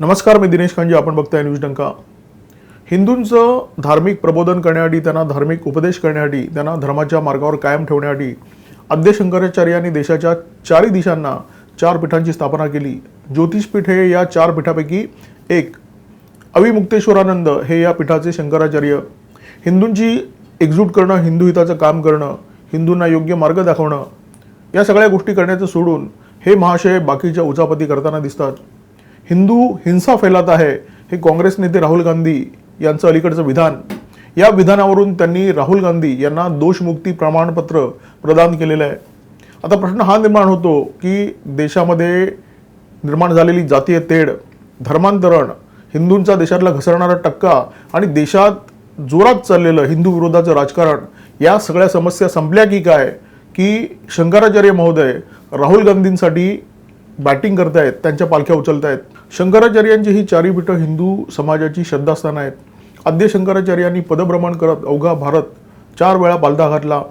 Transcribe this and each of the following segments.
नमस्कार मी दिनेश खांजे आपण बघताय न्यूज डंका. हिंदूंचं धार्मिक प्रबोधन करण्यासाठी त्यांना धार्मिक उपदेश करण्यासाठी त्यांना धर्माच्या मार्गावर कायम ठेवण्यासाठी आद्य शंकराचार्यांनी देशाच्या चारही दिशांना चार पीठांची स्थापना केली. ज्योतिषपीठ हे या चार पीठापैकी एक. अविमुक्तेश्वरानंद हे या पीठाचे शंकराचार्य. हिंदूंची एकजूट करणं हिंदू हिताचं काम करणं हिंदूंना योग्य मार्ग दाखवणं या सगळ्या गोष्टी करण्याचं सोडून हे महाशय बाकीच्या उचापती करताना दिसतात. हिंदू हिंसा फैलात आहे हे काँग्रेस नेते राहुल गांधी यांचं अलीकडचं विधान. या विधानावरून त्यांनी राहुल गांधी यांना दोषमुक्ती प्रमाणपत्र प्रदान केलेलं आहे. आता प्रश्न हा निर्माण होतो की देशामध्ये निर्माण झालेली जातीय तेढ धर्मांतरण हिंदूंचा देशातला घसरणारा टक्का आणि देशात जोरात चाललेलं हिंदू विरोधाचं राजकारण या सगळ्या समस्या संपल्या की काय? की शंकराचार्य महोदय राहुल गांधींसाठी बॅटिंग करतायत त्यांच्या पालख्या उचलतायत शंकराचार्यांची ही चारी पीठं हिंदू समाजाची श्रद्धास्थानं आहेत. आद्य शंकराचार्यांनी पदभ्रमण करत अवघा भारत चार वेळा पालथा घातला.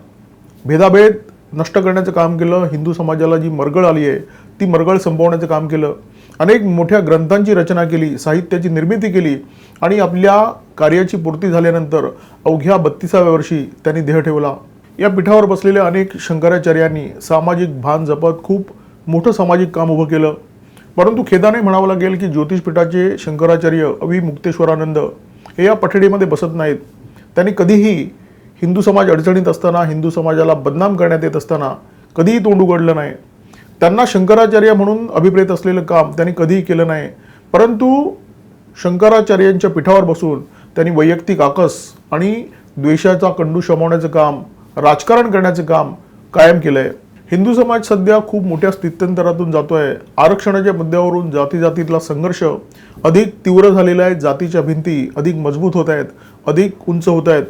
भेदाभेद नष्ट करण्याचं काम केलं हिंदू समाजाला जी मरगळ आली आहे ती मरगळ संपवण्याचं काम केलं. अनेक मोठ्या ग्रंथांची रचना केली साहित्याची निर्मिती केली आणि आपल्या कार्याची पूर्ती झाल्यानंतर अवघ्या बत्तीसाव्या वर्षी त्यांनी देह ठेवला. या पीठावर बसलेल्या अनेक शंकराचार्यांनी सामाजिक भान जपत खूप मोठं सामाजिक काम उभं केलं. परंतु खेदाने म्हणावं लागेल की ज्योतिषपीठाचे शंकराचार्य अवि मुक्तेश्वरानंद हे या पठडीमध्ये बसत नाहीत. त्यांनी कधीही हिंदू समाज अडचणीत असताना हिंदू समाजाला बदनाम करण्यात येत असताना कधीही तोंड उघडलं नाही. त्यांना शंकराचार्य म्हणून अभिप्रेत असलेलं काम त्यांनी कधीही केलं नाही. परंतु शंकराचार्यांच्या पीठावर बसून त्यांनी वैयक्तिक आकस आणि द्वेषाचा कंडू शमवण्याचं काम राजकारण करण्याचं काम कायम केलं आहे हिंदू समाज सध्या खूप मोठ्या स्थित्यंतरातून आहे आरक्षणाच्या मुद्द्यावरून जाती जातीतला संघर्ष अधिक तीव्र झालेला आहे. जातीच्या भिंती अधिक मजबूत होत आहेत. अधिक उंच होत आहेत.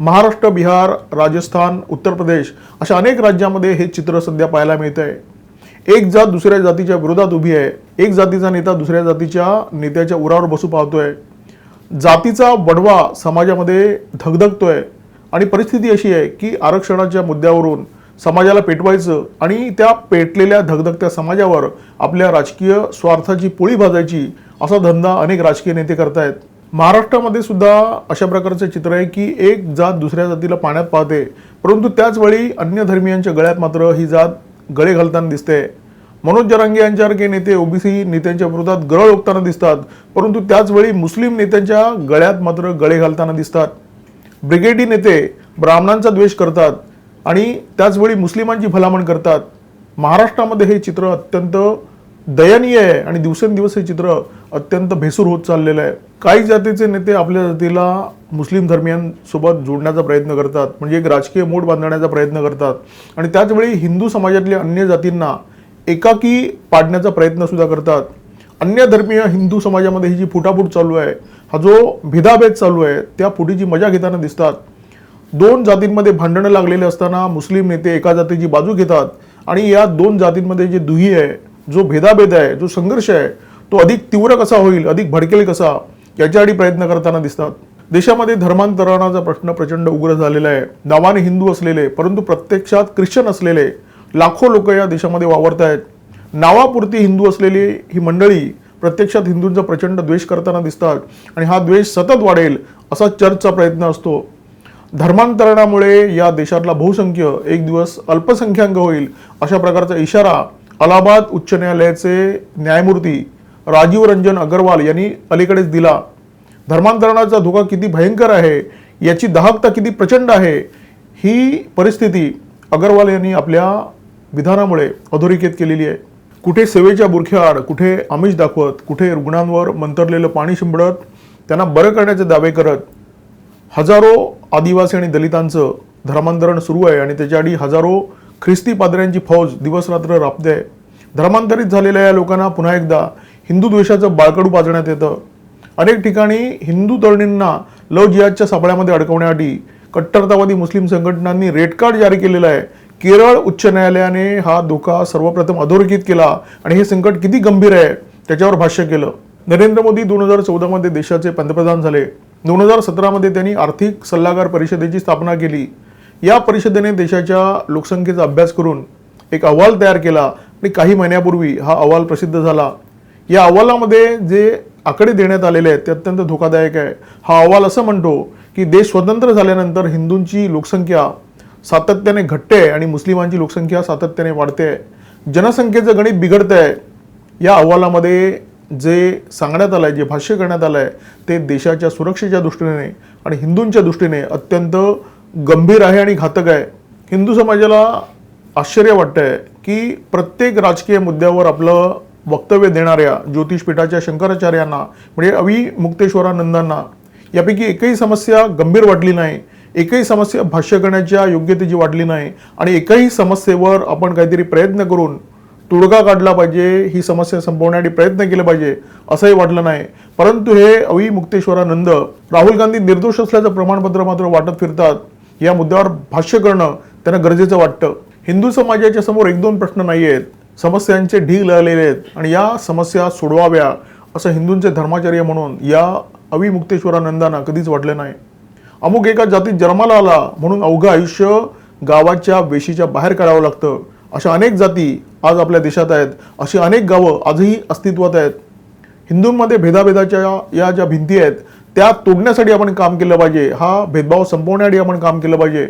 महाराष्ट्र बिहार राजस्थान उत्तर प्रदेश अशा अनेक राज्यामध्ये हे चित्र सध्या पाहायला मिळत आहे एक जात दुसऱ्या जातीच्या विरोधात उभी आहे. एक जातीचा नेता दुसऱ्या जातीच्या नेत्याच्या उरावर बसू पाहतोय. जातीचा बडवा समाजामध्ये धगधगतोय. आणि परिस्थिती अशी आहे की आरक्षणाच्या मुद्द्यावरून समाजाला पेटवायचं आणि त्या पेटलेल्या धगधगत्या समाजावर आपल्या राजकीय स्वार्थाची पोळी भाजायची असा धंदा अनेक राजकीय नेते करतायत. महाराष्ट्रामध्ये सुद्धा अशा प्रकारचं चित्र आहे की एक जात दुसऱ्या जातीला पाण्यात पाहते परंतु त्याचवेळी अन्य धर्मियांच्या गळ्यात मात्र ही जात गळे घालताना दिसते. मनोज जरांगे यांच्यासारखे नेते ओबीसी नेत्यांच्या विरोधात गळ ओकताना दिसतात परंतु त्याचवेळी मुस्लिम नेत्यांच्या गळ्यात मात्र गळे घालताना दिसतात. ब्रिगेडी नेते ब्राह्मणांचा द्वेष करतात आणि त्याचवेळी मुस्लिमांची भलामण करतात. महाराष्ट्रामध्ये हे चित्र अत्यंत दयनीय आहे आणि दिवसेंदिवस हे चित्र अत्यंत भेसूर होत चाललेलं आहे. काही जातीचे नेते आपल्या जातीला मुस्लिम धर्मियांसोबत जोडण्याचा प्रयत्न करतात. म्हणजे एक राजकीय मोड बांधण्याचा प्रयत्न करतात. आणि त्याचवेळी हिंदू समाजातल्या अन्य जातींना एकाकी पाडण्याचा प्रयत्नसुद्धा करतात. अन्य धर्मीय हिंदू समाजामध्ये ही जी फुटाफूट चालू आहे हा जो भेदाभेद चालू आहे त्या फुटीची मजा घेताना दिसतात. दोन जातींमध्ये भांडणं लागलेले असताना मुस्लिम नेते एका जातीची बाजू घेतात आणि या दोन जातींमध्ये जे दुही आहे जो भेदाभेद आहे जो संघर्ष आहे तो अधिक तीव्र कसा होईल अधिक भडकेल कसा याच्यासाठी प्रयत्न करताना दिसतात. देशामध्ये धर्मांतरणाचा प्रश्न प्रचंड उग्र झालेला आहे. नावाने हिंदू असलेले परंतु प्रत्यक्षात ख्रिश्चन असलेले लाखो लोक या देशामध्ये वावरत आहेत. नावापुरती हिंदू असलेली ही मंडळी प्रत्यक्षात हिंदूंचा प्रचंड द्वेष करताना दिसतात आणि हा द्वेष सतत वाढेल असा चर्चचा प्रयत्न असतो. धर्मांतरणामुळे या देशातला बहुसंख्य एक दिवस अल्पसंख्याक होईल अशा प्रकारचा इशारा अलाहाबाद उच्च न्यायालयाचे न्यायमूर्ती राजीव रंजन अगरवाल यांनी अलीकडेच दिला. धर्मांतरणाचा धोका किती भयंकर आहे याची दाहकता किती प्रचंड आहे ही परिस्थिती अगरवाल यांनी आपल्या विधानामुळे अधोरेखित केलेली आहे. कुठे सेवेच्या बुरख्याआड कुठे आमिष दाखवत कुठे रुग्णांवर मंतरलेलं पाणी शिंपडत त्यांना बरं करण्याचे दावे करत हजारो आदिवासी आणि दलितांचं धर्मांतरण सुरू आहे आणि त्याच्याआधी हजारो ख्रिस्ती पादऱ्यांची फौज दिवसरात्र राबते. आहे धर्मांतरित झालेल्या या लोकांना पुन्हा एकदा हिंदू द्वेषाचं बाळकडू पाजण्यात येतं. अनेक ठिकाणी हिंदू तरुणींना लव जिहादच्या सापळ्यामध्ये अडकवण्यासाठी कट्टरतावादी मुस्लिम संघटनांनी रेड कार्ड जारी केलेलं आहे. केरळ उच्च न्यायालयाने हा धोका सर्वप्रथम अधोरेखित केला आणि हे संकट किती गंभीर आहे त्याच्यावर भाष्य केलं. नरेंद्र मोदी दोन हजार चौदामध्ये देशाचे पंतप्रधान झाले. दोन हजार सतरामध्ये त्यांनी आर्थिक सल्लागार परिषदेची स्थापना केली. या परिषदेने देशाच्या लोकसंख्येचा अभ्यास करून एक अहवाल तयार केला आणि काही महिन्यापूर्वी हा अहवाल प्रसिद्ध झाला. या अहवालामध्ये जे आकडे देण्यात आलेले आहेत ते अत्यंत धोकादायक आहे. हा अहवाल असं म्हणतो की देश स्वतंत्र झाल्यानंतर हिंदूंची लोकसंख्या सातत्याने घटते आहे आणि मुस्लिमांची लोकसंख्या सातत्याने वाढते. आहे जनसंख्येचं गणित बिघडतं आहे या अहवालामध्ये जे सांगण्यात आलं आहे जे भाष्य करण्यात आलं आहे ते देशाच्या सुरक्षेच्या दृष्टीने आणि हिंदूंच्या दृष्टीने अत्यंत गंभीर आहे आणि घातक आहे. हिंदू समाजाला आश्चर्य वाटतंय की प्रत्येक राजकीय मुद्द्यावर आपलं वक्तव्य देणाऱ्या ज्योतिषपीठाच्या शंकराचार्यांना म्हणजे अवी मुक्तेश्वरानंदांना यापैकी एकही समस्या गंभीर वाटली नाही. एकही समस्या भाष्य करण्याच्या योग्यतेची वाटली नाही. आणि एकाही समस्येवर आपण काहीतरी प्रयत्न करून तोडगा काढला पाहिजे ही समस्या संपवण्यासाठी प्रयत्न केले पाहिजे असंही वाटलं नाही. परंतु हे अवी मुक्तेश्वरानंद राहुल गांधी निर्दोष असल्याचं प्रमाणपत्र मात्र वाटत फिरतात. या मुद्द्यावर भाष्य करणं त्यांना गरजेचं वाटतं. हिंदू समाजाच्या समोर एक दोन प्रश्न नाही आहेत समस्यांचे ढीग लागलेले आहेत आणि या समस्या सोडवाव्या असं हिंदूंचे धर्माचार्य म्हणून या अवी मुक्तेश्वरानंदांना कधीच वाटलं नाही. अमुक एका जातीत जन्माला आला म्हणून अवघं आयुष्य गावाच्या वेशीच्या बाहेर काढावं लागतं. अशा अनेक जाती आज आपल्या देशात आहेत. अशी अनेक गावं आजही अस्तित्वात आहेत. हिंदूंमध्ये भेदाभेदाच्या या ज्या भिंती आहेत त्या तोडण्यासाठी आपण काम केलं पाहिजे. हा भेदभाव संपवण्यासाठी आपण काम केलं पाहिजे.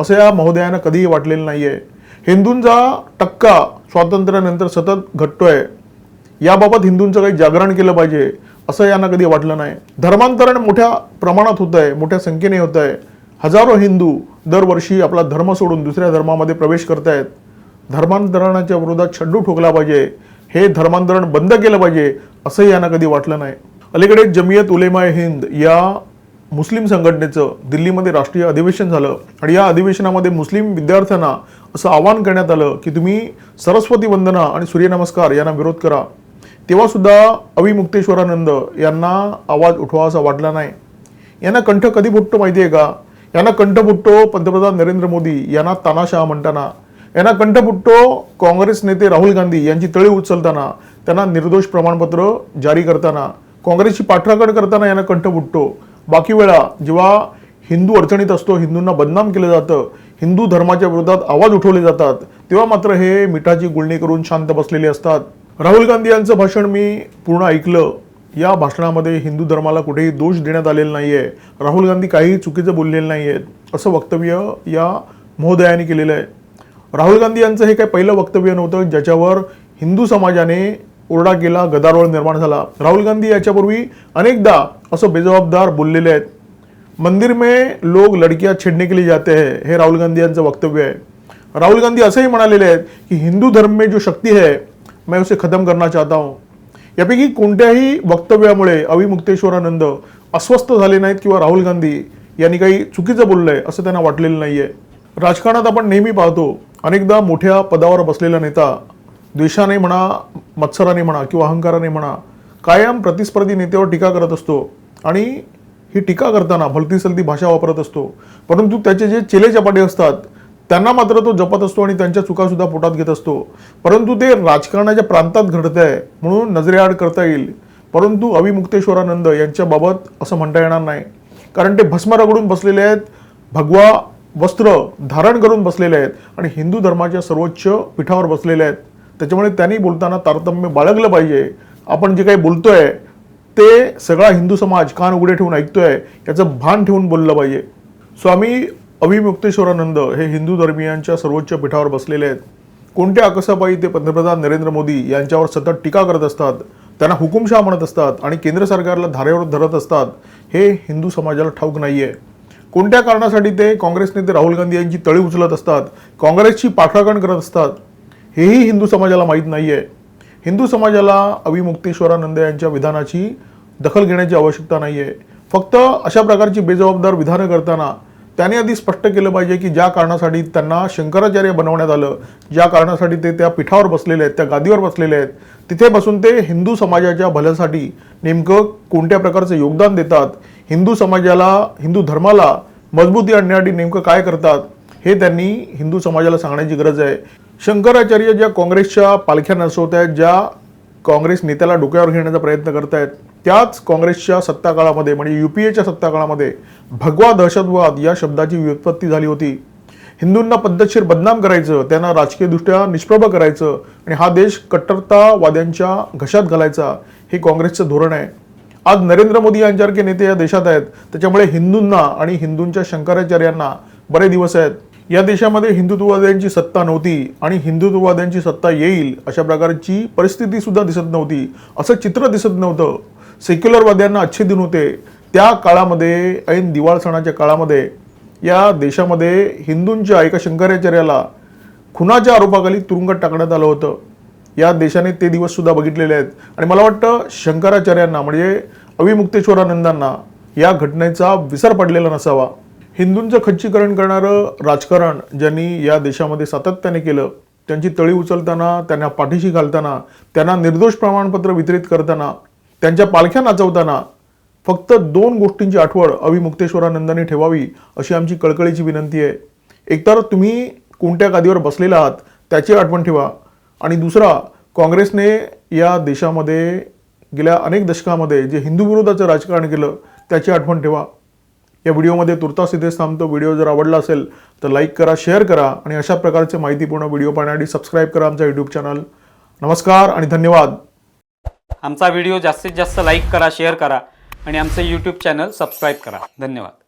असं या महोदयानं कधीही वाटलेलं नाही आहे हिंदूंचा टक्का स्वातंत्र्यानंतर सतत घटतोय. याबाबत हिंदूंचं काही जागरण केलं पाहिजे असं यांना कधी वाटलं नाही. धर्मांतरण मोठ्या प्रमाणात होत आहे मोठ्या संख्येने होत आहे हजारो हिंदू दरवर्षी आपला धर्म सोडून दुसऱ्या धर्मामध्ये प्रवेश करतायत. धर्मांतरणाच्या विरोधात छड्डू ठोकला पाहिजे हे धर्मांतरण बंद केलं पाहिजे असंही यांना कधी वाटलं नाही. अलीकडे जमियत उलेमा हिंद या मुस्लिम संघटनेचं दिल्लीमध्ये राष्ट्रीय अधिवेशन झालं आणि या अधिवेशनामध्ये मुस्लिम विद्यार्थ्यांना असं आवाहन करण्यात आलं की तुम्ही सरस्वती वंदना आणि सूर्यनमस्कार यांना विरोध करा. तेव्हासुद्धा अविमुक्तेश्वरानंद यांना आवाज उठवावासा वाटला नाही. यांना कंठ कधी फुटतो माहिती आहे का? यांना कंठ फुटतो पंतप्रधान नरेंद्र मोदी यांना तानाशाह म्हणताना. यांना कंठ काँग्रेस नेते राहुल गांधी यांची तळी उचलताना त्यांना निर्दोष प्रमाणपत्र जारी करताना काँग्रेसची पाठराखण करताना यांना कंठ बाकी वेळा जेव्हा हिंदू अडचणीत असतो हिंदूंना बदनाम केलं जातं हिंदू धर्माच्या विरोधात आवाज उठवले जातात तेव्हा मात्र हे मिठाची गुळणी करून शांत बसलेले असतात. राहुल गांधी यांचं भाषण मी पूर्ण ऐकलं. या भाषणामध्ये हिंदू धर्माला कुठेही दोष देण्यात आलेला नाही आहे राहुल गांधी काहीही चुकीचं बोललेलं नाही आहेत असं वक्तव्य या महोदयाने केलेलं आहे. राहुल गांधी यांचं हे काही पहिलं वक्तव्य नव्हतं ज्याच्यावर हिंदू समाजाने ओरडा केला गदारोळ निर्माण झाला. राहुल गांधी याच्यापूर्वी अनेकदा असं बेजबाबदार बोललेले आहेत. मंदिर में लोग लडक्या छेड़ने के लिए जाते हैं हे राहुल गांधी यांचं वक्तव्य आहे. राहुल गांधी असंही म्हणालेले आहेत की हिंदू धर्म में जो शक्ती है मैं उसे खतम करना चाहता हूं. यापैकी कोणत्याही वक्तव्यामुळे अविमुक्तेश्वरानंद अस्वस्थ झाले नाहीत किंवा राहुल गांधी यांनी काही चुकीचं बोललंय असं त्यांना वाटलेलं नाही आहे राजकारणात आपण नेहमी पाहतो अनेकदा मोठ्या पदावर बसलेला नेता द्वेषाने म्हणा मत्सराने म्हणा किंवा अहंकाराने म्हणा कायम प्रतिस्पर्धी नेत्यावर टीका करत असतो. आणि ही टीका करताना भलती सलती भाषा वापरत असतो. परंतु त्याचे जे चेले चपाटे असतात त्यांना मात्र तो जपत असतो आणि त्यांच्या चुकासुद्धा पोटात घेत असतो. परंतु ते राजकारणाच्या प्रांतात घडत आहे म्हणून नजरेआड करता येईल. परंतु अविमुक्तेश्वरानंद यांच्याबाबत असं म्हणता येणार नाही. कारण ते भस्म रगडून बसलेले आहेत. भगवा वस्त्र धारण करून बसलेले आहेत आणि हिंदू धर्माच्या सर्वोच्च पीठावर बसलेले आहेत. त्याच्यामुळे त्यांनी बोलताना तारतम्य बाळगलं पाहिजे. आपण जे काही बोलतोय ते सगळा हिंदू समाज कान उघडे ठेवून ऐकतोय याचं भान ठेवून बोललं पाहिजे. स्वामी अभिमुक्तेश्वरानंद हे हिंदू धर्मियांच्या सर्वोच्च पीठावर बसलेले आहेत. कोणत्या अकसापायी ते पंतप्रधान नरेंद्र मोदी यांच्यावर सतत टीका करत असतात त्यांना हुकुमशाह म्हणत असतात आणि केंद्र सरकारला धारेवर धरत असतात हे हिंदू समाजाला ठाऊक नाही आहे कोणत्या कारणासाठी ते काँग्रेस नेते राहुल गांधी यांची तळी उचलत असतात काँग्रेसची पाठराखण करत असतात हेही हिंदू समाजाला माहीत नाही आहे हिंदू समाजाला अविमुक्तेश्वरानंद यांच्या विधानाची दखल घेण्याची आवश्यकता नाही आहे फक्त अशा प्रकारची बेजबाबदार विधानं करताना त्याने आधी स्पष्ट केलं पाहिजे की ज्या कारणासाठी त्यांना शंकराचार्य बनवण्यात आलं ज्या कारणासाठी ते त्या पीठावर बसलेले आहेत त्या गादीवर बसलेले आहेत तिथे बसून ते हिंदू समाजाच्या भल्यासाठी नेमकं कोणत्या प्रकारचं योगदान देतात हिंदू समाजाला हिंदू धर्माला मजबूती आणण्यासाठी नेमकं काय करतात हे त्यांनी हिंदू समाजाला सांगण्याची गरज आहे. शंकराचार्य ज्या काँग्रेसच्या पालख्या नसवत आहेत ज्या काँग्रेस नेत्याला डोक्यावर घेण्याचा प्रयत्न करतायत त्याच काँग्रेसच्या सत्ताकाळामध्ये म्हणजे यू पी एच्या सत्ताकाळामध्ये भगवा दहशतवाद या शब्दाची व्युत्पत्ती झाली होती. हिंदूंना पद्धतशीर बदनाम करायचं त्यांना राजकीयदृष्ट्या निष्प्रभ करायचं आणि हा देश कट्टरतावाद्यांच्या घशात घालायचा हे काँग्रेसचं धोरण आहे. आज नरेंद्र मोदी यांच्यासारखे नेते या देशात आहेत. त्याच्यामुळे हिंदूंना आणि हिंदूंच्या शंकराचार्यांना बरे दिवस आहेत. या देशामध्ये हिंदुत्ववाद्यांची सत्ता नव्हती आणि हिंदुत्ववाद्यांची सत्ता येईल अशा प्रकारची परिस्थिती सुद्धा दिसत नव्हती. असं चित्र दिसत नव्हतं. सेक्युलरवाद्यांना अच्छे दिन होते. त्या काळामध्ये ऐन दिवाळ सणाच्या काळामध्ये या देशामध्ये हिंदूंच्या एका शंकराचार्याला खुनाच्या आरोपाखाली तुरुंगात टाकण्यात आलं होतं. या देशाने ते दिवस सुद्धा बघितलेले आहेत. आणि मला वाटतं शंकराचार्यांना म्हणजे अविमुक्तेश्वरानंदांना या घटनेचा विसर पडलेला नसावा. हिंदूंचं खच्चीकरण करणारं राजकारण ज्यांनी या देशामध्ये सातत्याने केलं त्यांची तळी उचलताना त्यांना पाठीशी घालताना त्यांना निर्दोष प्रमाणपत्र वितरित करताना त्यांच्या पालख्या नाचवताना फक्त दोन गोष्टींची आठवण अविमुक्तेश्वरानंदाने ठेवावी अशी आमची कळकळीची विनंती आहे. एकतर तुम्ही कोणत्या गादीवर बसलेला आहात त्याची आठवण ठेवा. आणि दुसरा काँग्रेसने या देशामध्ये गेल्या अनेक दशकामध्ये जे हिंदू विरोधाचं राजकारण केलं त्याची आठवण ठेवा. या व्हिडिओमध्ये तुर्तास इथेच थांबतो. व्हिडिओ जर आवडला असेल तर लाईक करा शेअर करा आणि अशा प्रकारचे माहितीपूर्ण व्हिडिओ पाहण्यासाठी सबस्क्राईब करा आमचा यूट्यूब चॅनल. नमस्कार आणि धन्यवाद. आमचा व्हिडिओ जास्तीत जास्त लाईक करा शेअर करा आणि आमचं यूट्यूब चॅनल सबस्क्राईब करा. धन्यवाद.